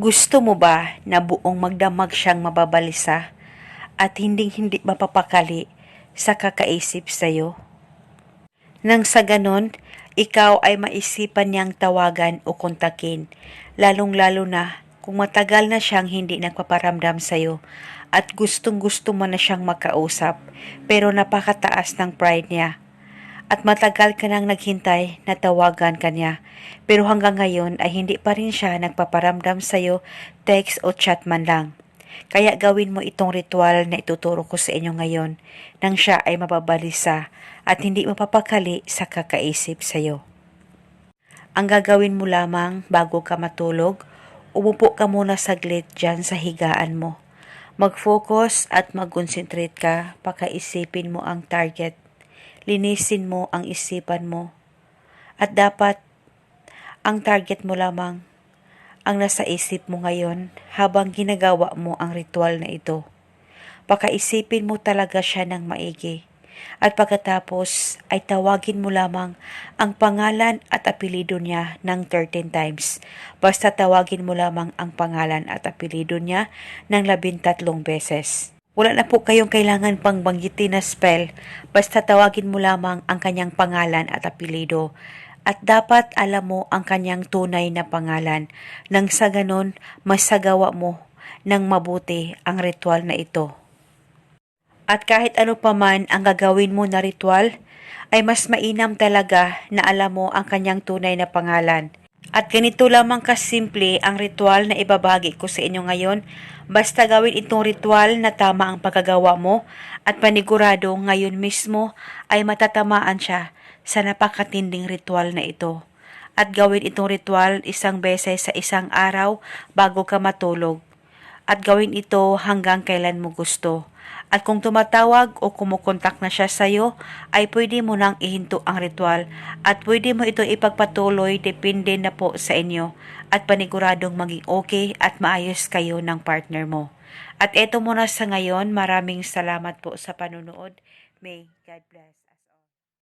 Gusto mo ba na buong magdamag siyang mababalisa at hinding-hindi mapapakali sa kakaisip sa'yo? Nang sa ganon, ikaw ay maisipan niyang tawagan o kontakin, lalong-lalo na kung matagal na siyang hindi nagpaparamdam sa'yo at gustong-gusto mo na siyang makausap pero napakataas ng pride niya at matagal ka nang naghintay na tawagan kanya pero hanggang ngayon ay hindi pa rin siya nagpaparamdam sa'yo, text o chat man lang. Kaya gawin mo itong ritual na ituturo ko sa inyo ngayon nang siya ay mababalisa at hindi mapapakali sa kakaisip sa'yo. Ang gagawin mo lamang bago ka matulog, umupo ka muna saglit dyan sa higaan mo. Mag-focus at mag-concentrate ka, pakaisipin mo ang target linisin mo ang isipan mo. At dapat ang target mo lamang ang nasa isip mo ngayon habang ginagawa mo ang ritual na ito. Pakaisipin mo talaga siya ng maigi. At pagkatapos ay tawagin mo lamang ang pangalan at apelido niya ng 13 times. Basta tawagin mo lamang ang pangalan at apelido niya ng 13 beses. Wala na po kayong kailangan pang banggitin na spell, basta tawagin mo lamang ang kanyang pangalan at apelido. At dapat alam mo ang kanyang tunay na pangalan, nang sa ganon masagawa mo ng mabuti ang ritual na ito. At kahit ano pa man ang gagawin mo na ritual, ay mas mainam talaga na alam mo ang kanyang tunay na pangalan. At ganito lamang kasimple ang ritual na ibabagi ko sa inyo ngayon. Basta gawin itong ritual na tama ang pagkagawa mo at panigurado ngayon mismo ay matatamaan siya sa napakatinding ritual na ito. At gawin itong ritual isang beses sa isang araw bago ka matulog. At gawin ito hanggang kailan mo gusto. At kung tumatawag o kumukontak na siya sa iyo, ay pwede mo nang ihinto ang ritual at pwede mo ito ipagpatuloy depende na po sa inyo at paniguradong maging okay at maayos kayo ng partner mo. At eto muna sa ngayon, maraming salamat po sa panunood. May God bless.